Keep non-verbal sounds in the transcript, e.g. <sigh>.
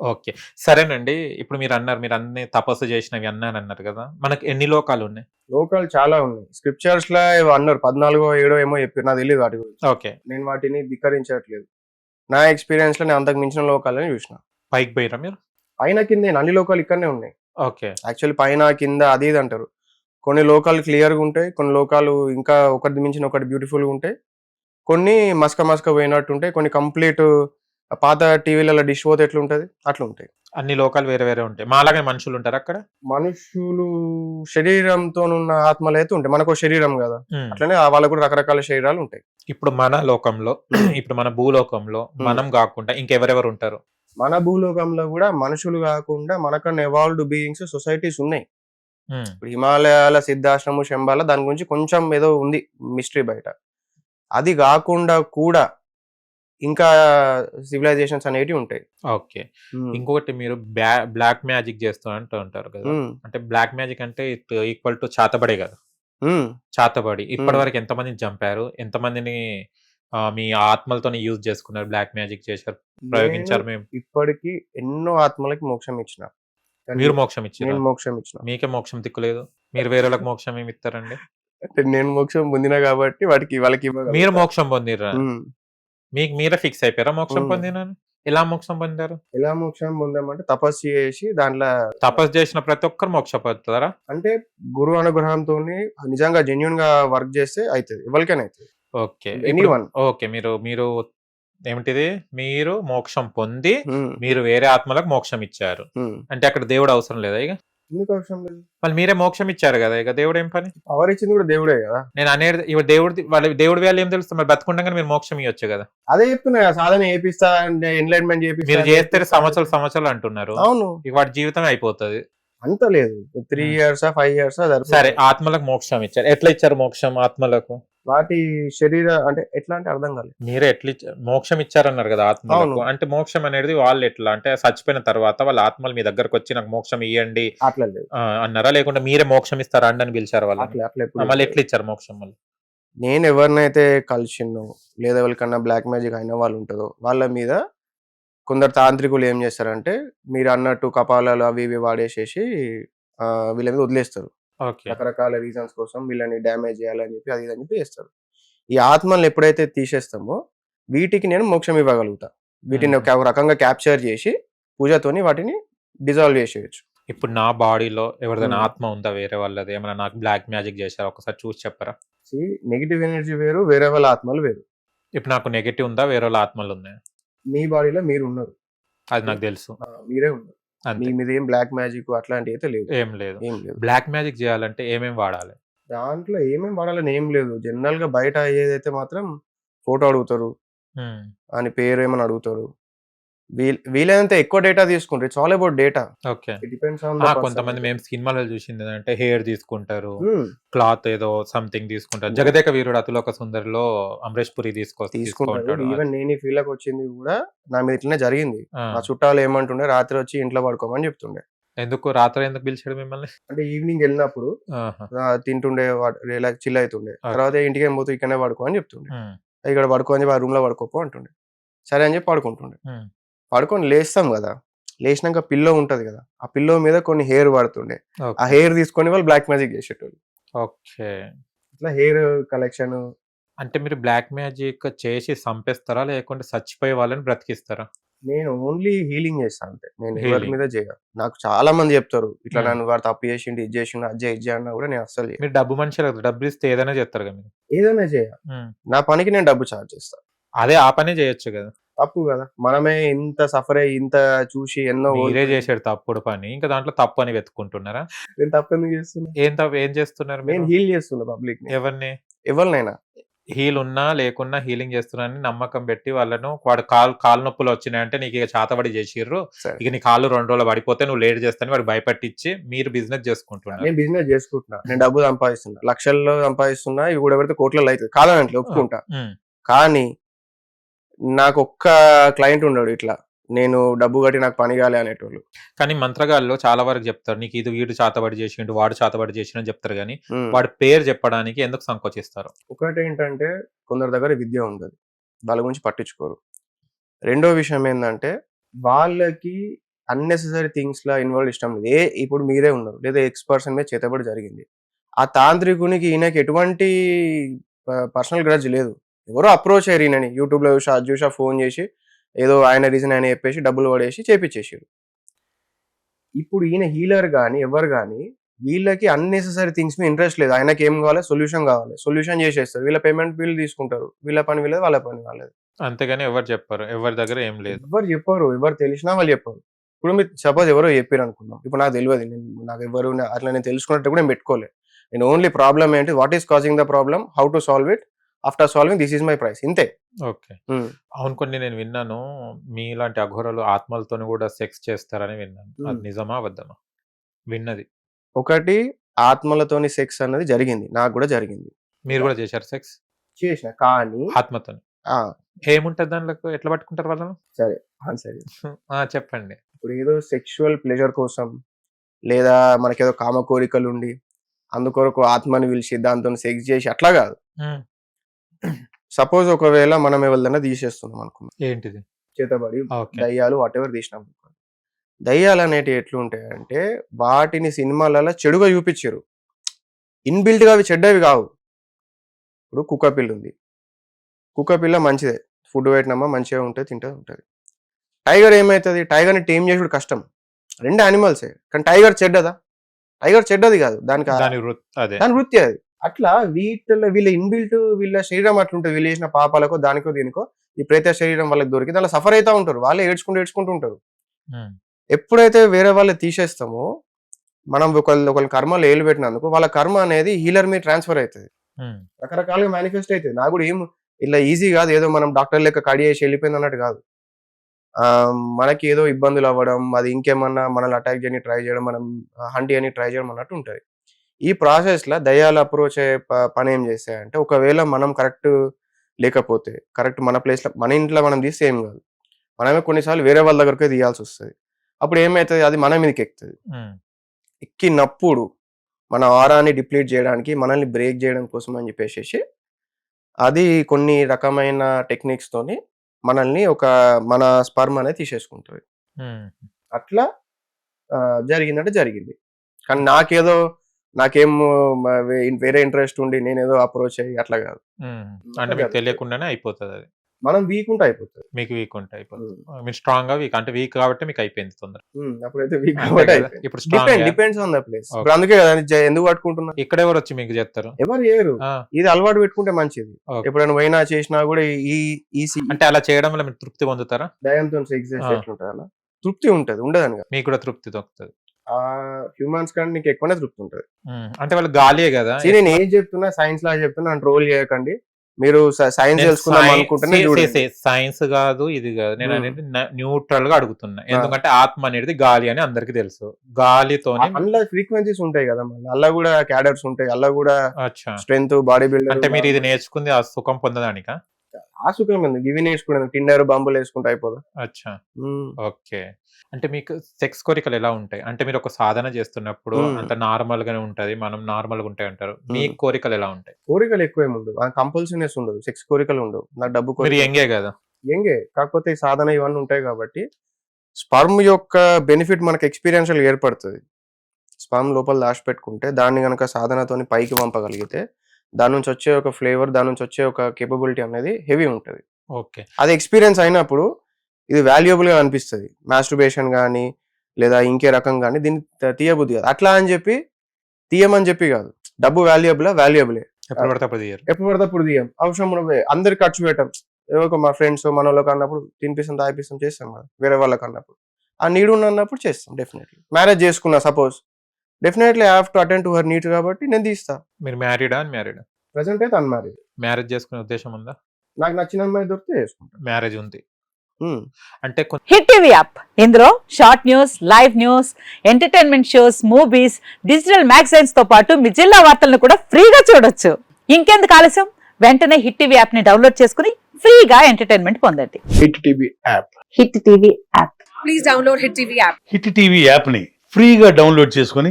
Okay. సరేనండి. ఇప్పుడు మీరన్నారు మీరు అన్ని తపస్సు చేసినవి అన్నారన్నారు కదా! మనకు ఎన్ని లోకాలున్నాయి? లోకాలు చాలా ఉన్నాయి. స్క్రిప్చర్స్‌లో ఏవో అన్నారు 14 ఏడో ఏమో చెప్పారు. నాకు తెలీదు వాటి గురించి. ఓకే. నేను వాటిని ధిక్కరించట్లేదు. నా ఎక్స్‌పీరియన్స్‌లో నేను అంతకు మించిన లోకాలని చూసిన. పైకి పోయిర్రా మీరు? పైన కిందే అన్ని లోకాలు ఇక్కడనే ఉన్నాయి. ఓకే. యాక్చువల్లీ పైన, కింద అది ఇది అంటారు. కొన్ని లోకాలు క్లియర్‌గా ఉంటాయి. కొన్ని లోకాలు ఇంకా ఒకటి మించిన ఒకటి బ్యూటిఫుల్‌గా ఉంటాయి. కొన్ని మసక మసక పోయినట్టు ఉంటాయి. కొన్ని కంప్లీట్ పాత టీవీలలో డిష్ పోతే ఎట్లుంటది అట్లా ఉంటాయి. అన్ని లోకాలు వేరే వేరే ఉంటాయి. మాలాగానే మనుషులు ఉంటారా అక్కడ? మనుషులు శరీరంతోనున్న ఆత్మలైతే ఉంటాయి. మనకో శరీరం కదా! అట్లనే వాళ్ళకు కూడా రకరకాల శరీరాలు ఉంటాయి. ఇప్పుడు మన లోకంలో ఇప్పుడు మన భూలోకంలో మనం కాకుండా ఇంకెవరెవరు ఉంటారు? మన భూలోకంలో కూడా మనుషులు కాకుండా మనకన్నా ఎవాల్వ్డ్ బీయింగ్స్ సొసైటీస్ ఉన్నాయి. ఇప్పుడు హిమాలయాల సిద్ధాశ్రము, శంబాల దాని గురించి కొంచెం ఏదో ఉంది మిస్టరీ బయట. అది కాకుండా కూడా ఇంకా సివిలైజేషన్స్ అనేటివి ఉంటాయి. ఓకే. ఇంకొకటి మీరు బ్లాక్ మ్యాజిక్ చేస్తూ అంటూ ఉంటారు కదా! అంటే బ్లాక్ మ్యాజిక్ అంటే ఇట్ ఈక్వల్ టు చాతబడే కదా! చాతబడి. హ్మ్. ఇప్పటివరకు ఎంతమందిని చంపారు? ఎంతమందిని మీ ఆత్మలతోని యూజ్ చేసుకున్నారు? బ్లాక్ మ్యాజిక్ చేశారు, ప్రయోగించారు మేము. ఇప్పటికి ఎన్నో ఆత్మలకి మోక్షం ఇచ్చిన. మీరు మోక్షం ఇచ్చిర్రా? నేను మోక్షం ఇచ్చిన. మీకే మోక్షం దిక్కులేదు. మీరు వేరేళ్ళకి మోక్షం ఏమి ఇస్తారండి? అంటే నేను మోక్షం పొందినా కాబట్టి వాటికి వాళ్ళకి మీరు. మోక్షం పొందిర్రా? మీకు మీరే ఫిక్స్ అయిపోయారా మోక్షం. పొందినని? ఎలా మోక్షం పొందారు? ఎలా మోక్షం పొందామంటే తపస్సు చేసి దాంట్లో తపస్సు చేసిన ప్రతి ఒక్కరు మోక్ష పొందుతారా? అంటే గురువు అనుగ్రహంతోని నిజంగా జెన్యూన్గా వర్క్ చేస్తే అయితది. ఎవరికైనా అయితది. ఓకే. ఇప్పుడు ఎనీవన్. ఓకే. మీరు మీరు ఏమిటిది? మీరు మోక్షం పొంది. మీరు వేరే ఆత్మలకు మోక్షం ఇచ్చారు. అంటే అక్కడ దేవుడు అవసరం లేదా ఇగ? ఎందుకు అవసరం లేదు? మళ్ళీ మీరే మోక్షం ఇచ్చారు కదా! ఇక దేవుడు ఏం పని? పవర్ ఇచ్చింది కూడా దేవుడే కదా! నేను అనేది ఇవ దేవుడిది వాళ్ళ దేవుడి వేళ ఏం తెలుస్తుంది? మరి బతికుండగానే మీరు మోక్షం ఇయ్యొచ్చు కదా! అదే చెప్తున్నా కదా, సాధన చేపిస్తా అంటే ఎన్లైన్మెంట్ చేపిస్తా మీరు చేస్తే సంవత్సరాలు సంవత్సరాలు అంటున్నారు. అవును ఇక వాడి జీవితం అయిపోతది. అంత లేదు త్రీ. ఇయర్స్ ఫైవ్ ఇయర్స్ సరే ఆత్మలకు మోక్షం ఇచ్చారు. ఎట్లా ఇచ్చారు మోక్షం ఆత్మలకు? వాటి శరీర అంటే ఎట్లా అంటే అర్థం కాలేదు మీరే ఎట్లా మోక్షం ఇచ్చారన్నారు కదా. అవును. అంటే మోక్షం అనేది వాళ్ళు ఎట్లా అంటే చచ్చిపోయిన తర్వాత వాళ్ళ ఆత్మలు మీ దగ్గరకు వచ్చి నాకు మోక్షం ఇయ్యండి అట్లా అన్నారా? లేకుంటే మీరే మోక్షం ఇస్తారా అండి అని పిలిచారు ఎప్పుడు మళ్ళీ ఎట్లా ఇచ్చారు మోక్షం మళ్ళీ? నేను ఎవరినైతే కలిసినో లేదా ఎవరికన్నా బ్లాక్ మ్యాజిక్ అయిన వాళ్ళు ఉంటుందో వాళ్ళ మీద కొందరు తాంత్రికులు ఏం చేస్తారంటే మీరు అన్నట్టు కపాలాలు అవి ఇవి వాడేసేసి ఆ, వీళ్ళ మీద వదిలేస్తారు. రకరకాల రీజన్స్ కోసం వీళ్ళని డ్యామేజ్ చేయాలని చెప్పి అది అని చెప్పి చేస్తారు ఈ ఆత్మల్ని ఎప్పుడైతే తీసేస్తామో వీటికి నేను మోక్షం ఇవ్వగలుగుతా వీటిని. ఒక రకంగా క్యాప్చర్ చేసి పూజతోని వాటిని డిజాల్వ్ చేసేయచ్చు ఇప్పుడు నా బాడీలో ఎవరిదైనా. ఆత్మ ఉందా వేరే వాళ్ళది ఏమైనా నాకు బ్లాక్ మ్యాజిక్ చేశారా ఒకసారి చూసి చెప్పరా? నెగిటివ్ ఎనర్జీ వేరు వేరే వాళ్ళ ఆత్మలు వేరు ఇప్పుడు నాకు నెగటివ్ ఉందా వేరే వాళ్ళ ఆత్మలు ఉన్నాయా? మీ బాడీలో మీరు ఉన్నారు అది నాకు తెలుసు. మీరే ఉన్నారు మీ. మీద ఏం బ్లాక్ మ్యాజిక్ అట్లాంటివి అయితే లేవు ఏం లేదు. ఏం లేదు బ్లాక్ మ్యాజిక్ చేయాలంటే ఏమేం వాడాలి? దాంట్లో ఏమేమి వాడాలని ఏం లేదు జనరల్గా బయట అయ్యేదైతే మాత్రం ఫోటో అడుగుతారు. అని పేరు ఏమని అడుగుతారు వీలైనంత ఎక్కువ డేటా తీసుకుంటారు. It's all about data okay. Depends on కొంతమంది మేము సినిమాలో చూసింది ఏంటంటే హెయిర్ తీసుకుంటారు. Hmm. క్లాత్ ఏదో సంథింగ్ తీసుకుంటారు. జగదేక వీరుడు అతులోక సుందరిలో అమరేష్ పురి తీసుకో తీసుకుంటారు. ఈవెన్ నేను ఈ ఫీల్ వచ్చింది కూడా నా మీద ఇట్లనే జరిగింది. ఆ. మా చుట్టాలు ఏమంటుండే రాత్రి వచ్చి ఇంట్లో పడుకోమని చెప్తుండే. ఎందుకు? రాత్రి ఎందుకు పిలిచాడు మిమ్మల్ని? అంటే ఈవినింగ్ వెళ్ళినప్పుడు తింటుండే ఇలా చిల్ అవుతుండే తర్వాత ఇంటికి ఏం పోతూ ఇక్కడనే పడుకో అని చెప్తుండే. ఉమ్, ఇక్కడ పడుకో అని చెప్పి ఆ రూమ్లో పడుకోపో అంటుండే. సరే అని చెప్పి పడుకుంటుండే. పడుకొని లేస్తాం కదా. లేచినాక పిల్లో ఉంటది కదా. ఆ పిల్లో మీద కొన్ని హెయిర్ పడుతుండే ఆ. హెయిర్ తీసుకొని వాళ్ళు బ్లాక్ మ్యాజిక్ చేసేటోళ్ళు. ఓకే ఇట్లా హెయిర్ కలెక్షన్ అంటే మీరు బ్లాక్ మ్యాజిక్ చేసి చంపేస్తారా లేకుంటే చచ్చిపోయే వాళ్ళని బ్రతికిస్తారా? నేను ఓన్లీ హీలింగ్ చేస్తాను అంతే. నేను ఎవరి. మీద చేయ నాకు చాలా మంది చెప్తారు. ఇట్లా Hmm. నన్ను వాడు తప్పు చేసిండు ఇది చేసిండు అది చేయి, ఇది అన్నా కూడా నేను చేయను. మీరు డబ్బు మనిషి కదా. డబ్బులు ఇస్తే ఏదైనా చేస్తారు కదా మీరు. ఏదైనా చేయ. ఉమ్. నా పనికి నేను డబ్బు చార్జ్ చేస్తాను అదే ఆ పనే చేయొచ్చు కదా. తప్పు కదా. మనమే ఇంత సఫర్ అయ్యి ఇంత చూసి ఎన్నో మీరే చేసాడు తప్పుడు పని. ఇంకా దాంట్లో తప్పు అని వెతుకుంటున్నారా నేను తప్పు ఎందుకు చేస్తున్నా? ఏం తప్పు ఏం చేస్తున్నారు నేను? హీల్ చేస్తున్నా పబ్లిక్ ఎవరిని? ఎవరినైనా. హీల్ ఉన్నా లేకున్నా హీలింగ్ చేస్తున్నారని నమ్మకం పెట్టి వాళ్ళను వాడు కాలు కాలు నొప్పులు వచ్చినాయంటే నీకు ఇక చాతబడి చేసిర్రు. సరే. ఇక నీ కాళ్ళు రెండు రోజులు పడిపోతే నువ్వు లేట్ చేస్తాను వాడు భయపెట్టించి మీరు బిజినెస్ చేసుకుంటున్నారు. నేను బిజినెస్ చేసుకుంటున్నా. నేను డబ్బు సంపాదిస్తున్నా. లక్షల్లో సంపాదిస్తున్నా ఇవి కూడా పెడితే కోట్లలో అవుతుంది కాదనట్లు ఒప్పుకుంటా. కానీ నాకు ఒక్క క్లయింట్ ఉన్నాడు ఇట్లా. నేను డబ్బు కట్టి నాకు పని కాలే అనేటోళ్ళు. కానీ మంత్రగాళ్ళు చాలా వరకు చెప్తారు నీకు ఇది వీడు చాతబడి చేసిండు వాడు చాతబడి చేసిండు అని చెప్తారు కానీ. వాడి పేరు చెప్పడానికి ఎందుకు సంకోచిస్తారు? ఒకటి ఏంటంటే కొందరి దగ్గర విద్య ఉండదు. వాళ్ళ గురించి పట్టించుకోరు. రెండో విషయం ఏంటంటే వాళ్ళకి అన్నెసెసరీ థింగ్స్ లా ఇన్వాల్వ్ ఇష్టం లేదు. ఏ ఇప్పుడు మీరే ఉన్నారు. లేదా ఎక్స్ పర్సన్ మీద చేతబడి జరిగింది. ఆ తాంత్రికునికి ఈయనకి ఎటువంటి పర్సనల్ గ్రడ్జ్ లేదు. ఎవరో అప్రోచ్ అయ్యారు ఈయనని. యూట్యూబ్లో చూసా అది చూసా ఫోన్ చేసి ఏదో ఆయన రీజన్ ఆయన చెప్పేసి డబ్బులు పడేసి చేపించేసారు ఇప్పుడు ఈయన హీలర్ కానీ ఎవరు కానీ వీళ్ళకి అన్నెసెసరీ థింగ్స్ మీద ఇంట్రెస్ట్ లేదు. ఆయనకి ఏం కావాలి? సొల్యూషన్ కావాలి. సొల్యూషన్ చేసేస్తారు. వీళ్ళ పేమెంట్ బిల్ తీసుకుంటారు. వీళ్ళ పని వీళ్ళది వాళ్ళ పని వాళ్ళది. అంతేగాని ఎవరు చెప్పారు. ఎవరి దగ్గర ఏం లేదు. ఎవరు చెప్పారు. ఎవరు తెలిసినా వాళ్ళు చెప్పారు. ఇప్పుడు మీరు సపోజ్ ఎవరో చెప్పారు అనుకుందాం. ఇప్పుడు నాకు తెలియదు. నేను నాకు ఎవరు అట్లా నేను తెలుసుకున్నట్టు కూడా నేను పెట్టుకోలేదు నేను ఓన్లీ ప్రాబ్లమ్ ఏంటి? What is causing the problem how to solve it after solving this is my price. ఇంతే. ఓకే. అవును కొన్ని నేను విన్నాను. మీలాంటి అఘోరాలు ఆత్మలతోని కూడా సెక్స్ చేస్తారని విన్నాను. అది. నిజమా అబద్ధమా? విన్నది. ఒకటి ఆత్మలతోని సెక్స్ అన్నది జరిగింది. నాకు కూడా జరిగింది. మీరు కూడా చేశారు సెక్స్? చేసిన. కానీ ఆత్మతోని. ఆ, ఏముంటది దాంట్లో ఎట్లా పట్టుకుంటారు వాళ్ళను? సరే సరే <laughs> చెప్పండి. ఇప్పుడు ఏదో సెక్షువల్ ప్లెజర్ కోసం లేదా మనకేదో కామ కోరికలు ఉండి అందుకొరకు ఆత్మని పిలిచి దాంతో సెక్స్ చేసి అట్లా కాదు. సపోజ్ ఒకవేళ మనం ఎవరిదైనా తీసేస్తున్నాం అనుకున్నాం ఏంటిది? చేతబడి దయ్యాలు వాట్ ఎవర్ తీసినాం. దయ్యాలు అనేటివి ఎట్లుంటాయంటే వాటిని సినిమాలలో చెడుగా చూపించారు. ఇన్బిల్ట్గా అవి చెడ్డవి కావు. ఇప్పుడు కుక్క పిల్ల ఉంది. కుక్క పిల్ల మంచిదే. ఫుడ్ పెట్టినమ్మా మంచిగా ఉంటుంది తింటే ఉంటుంది. టైగర్ ఏమవుతుంది టైగర్ని టేమ్ చేసుడు కష్టం. రెండు యానిమల్సే కానీ టైగర్ చెడ్డదా? టైగర్ చెడ్డది కాదు. దానికి దాని వృత్తి అది. అట్లా వీటిలో వీళ్ళ ఇన్బిల్ట్ వీళ్ళ శరీరం అట్లుంటుంది వీళ్ళు చేసిన పాపాలకో దానికో దీనికో ఈ ప్రేత శరీరం వాళ్ళకి దొరికి దానిలో సఫర్ అవుతా ఉంటారు. వాళ్ళే ఏడ్చుకుంటూ ఏడ్చుకుంటూ ఉంటారు. ఎప్పుడైతే వేరే వాళ్ళు తీసేస్తామో మనం ఒకళ్ళు ఒకళ్ళ కర్మలు ఏలు పెట్టినందుకు వాళ్ళ కర్మ అనేది హీలర్ మీద ట్రాన్స్ఫర్ అవుతుంది. రకరకాలుగా మేనిఫెస్ట్ అవుతుంది నాకు కూడా ఏం ఇలా ఈజీ కాదు. ఏదో మనం డాక్టర్ లెక్క కడి చేసి వెళ్ళిపోయింది అన్నట్టు కాదు. ఆ, మనకి ఏదో ఇబ్బందులు అవ్వడం అది ఇంకేమన్నా మనల్ని అటాక్ చేయని ట్రై చేయడం మనం హంటి అని ట్రై చేయడం అన్నట్టు ఉంటుంది. ఈ ప్రాసెస్లో దయ్యాలు అప్రోచ్ అయ్యే ప- పని ఏం చేస్తాయంటే ఒకవేళ మనం కరెక్ట్ లేకపోతే కరెక్ట్ మన ప్లేస్లో మన ఇంట్లో మనం తీస్తే ఏం కాదు. మనమే కొన్నిసార్లు వేరే వాళ్ళ దగ్గరకే తీయాల్సి వస్తుంది. అప్పుడు ఏమవుతుంది అది మన మీదకి ఎక్కుతుంది. ఎక్కినప్పుడు మన ఆరాన్ని డిప్లీట్ చేయడానికి మనల్ని బ్రేక్ చేయడం కోసం అని చెప్పేసి అది కొన్ని రకమైన టెక్నిక్స్ తోని మనల్ని ఒక మన స్పర్మ్ అనేది తీసేసుకుంటుంది. అట్లా జరిగిందంటే జరిగింది. కానీ నాకేదో నాకేం వేరే ఇంట్రెస్ట్ ఉండి నేను ఏదో అప్రోచ్ అయ్యి అట్లా కాదు. అంటే మీకు తెలియకుండానే అయిపోతుంది అది. మనం వీక్ ఉంటే అయిపోతుంది. మీకు వీక్ ఉంటే అయిపోతుంది. మీరు స్ట్రాంగ్గా వీక్ అంటే వీక్ కాబట్టి మీకు అయిపోయింది తొందర. అప్పుడైతే వీక్ కాబట్టి? ఇప్పుడు strong depend depends on the place. ఇప్పుడు అందుకే కదా ఎందుకు పట్టుకుంటున్నా? ఇక్కడ ఎవరు వచ్చి మీకు చెప్తారు ఎవరు ఆ, ఇది అలవాటు పెట్టుకుంటే మంచిది. ఎప్పుడైనా పోయినా చేసినా కూడా ఈ ఈ సి- అంటే అలా చేయడం వల్ల మీరు తృప్తి పొందుతారా? దయంతో. ఎట్లుంటుంది అలా? తృప్తి ఉంటది ఉండదని మీకు కూడా తృప్తి దొరుకుతుంది. ఆ హ్యూమన్స్ కంటే నీకు ఎక్కువనే తృప్తి ఉంటది. అంటే వాళ్ళు గాలియే కదా. నేను ఏం చెప్తున్నా సైన్స్ లా చెప్తున్నా ట్రోల్ చేయకండి. మీరు సైన్స్ తెలుసుకుందాం అనుకుంటేనే చూడండి. సైన్స్ కాదు ఇది కాదు. నేను. అనేది న్యూట్రల్గా అడుగుతున్నా. ఎందుకంటే ఆత్మ అనేది గాలి అని అందరికి తెలుసు. గాలితోని అందులో ఫ్రీక్వెన్సీస్ ఉంటాయి కదా మళ్ళీ. అలా కూడా క్యాడర్స్ ఉంటాయి. అలా కూడా స్ట్రెంత్ బాడీ బిల్డర్ అంటే మీరు ఇది నేర్చుకుంది ఆ సుఖం పొందడానిక? ఆ సుఖం ఎందుకు? ఇవి నేర్చుకున్నాను టిండర్ బంబులు వేసుకుంటే అయిపోదా? అచ్చా. ఓకే. అంటే మీకు సెక్స్ కోరికలు ఎలా ఉంటాయి? అంటే మీరు ఒక సాధన చేస్తున్నప్పుడు. అంత నార్మల్ గానే ఉంటది మనం నార్మల్గా ఉంటాయి అంటారు. మీ కోరికలు ఎలా ఉంటాయి? కోరికలు ఎక్కువ ఏమి ఉండదు కంపల్సరీనెస్ ఉండదు. సెక్స్ కోరికలు ఉండవు. నాకు డబ్బు కోరిక ఎంగే కదా? ఎంగే కాకపోతే ఈ సాధన ఇవన్నీ ఉంటాయి కాబట్టి స్పర్మ్ యొక్క బెనిఫిట్ మనకు ఎక్స్పీరియన్షియల్ ఏర్పడుతుంది. స్పర్మ్ లోపల దాచిపెట్టుకుంటే దాన్ని కనుక సాధనతోని పైకి పంపగలిగితే దాని నుంచి వచ్చే ఒక ఫ్లేవర్ దాని నుంచి వచ్చే ఒక కేపబిలిటీ అనేది హెవీ ఉంటుంది. ఓకే. అది ఎక్స్పీరియన్స్ అయినప్పుడు ఇది వాల్యుయబుల్గా అనిపిస్తుంది. మాస్టర్బేషన్ కానీ లేదా ఇంకే రకం కానీ దీన్ని తీయబుద్ధి కాదు. అట్లా అని చెప్పి తీయమని చెప్పి కాదు. డబ్బు వాల్యుయబుల్ వాల్యుయబులే ఎప్పుడు పడితే అప్పుడు తీయరు. ఎప్పుడు పడితే అప్పుడు తీయం. అవసరం ఉన్నప్పుడు. అందరు ఖర్చు పెట్టాం. ఏవో ఒక మా ఫ్రెండ్స్ మన వాళ్ళకి అన్నప్పుడు తినిపిస్తాం తాగిపిస్తాం చేస్తాం కదా. వేరే వాళ్ళకి అన్నప్పుడు. ఆ నీడ్ ఉన్న అన్నప్పుడు చేస్తాం డెఫినెట్లీ మ్యారేజ్ చేసుకున్నా suppose definitely have to attend to her needs కాబట్టి నేను తీస్తా. మీరు మ్యారీడా అని మ్యారీడా ప్రజెంట్ అయితే అన్మ్యారీడ్ మ్యారేజ్ చేసుకునే ఉద్దేశం ఉందా? నాకు నచ్చిన అమ్మాయి దొరికితే చేసుకుంటా. మ్యారేజ్ ఉంది. ఉమ్. అంటే హిట్ టీవీ యాప్ ఇందులో short news live news entertainment shows movies digital మ్యాగజైన్స్తో పాటు మీ జిల్లా వార్తలను కూడా ఫ్రీగా చూడొచ్చు. ఇంకెందుకు ఆలస్యం? వెంటనే హిట్ టీవీ యాప్ని డౌన్లోడ్ చేసుకుని ఫ్రీగా ఎంటర్టైన్మెంట్ పొందండి. Hit TV app Hit TV app please download Hit TV app. Hit TV యాప్ని ఫ్రీగా డౌన్లోడ్ చేసుకొని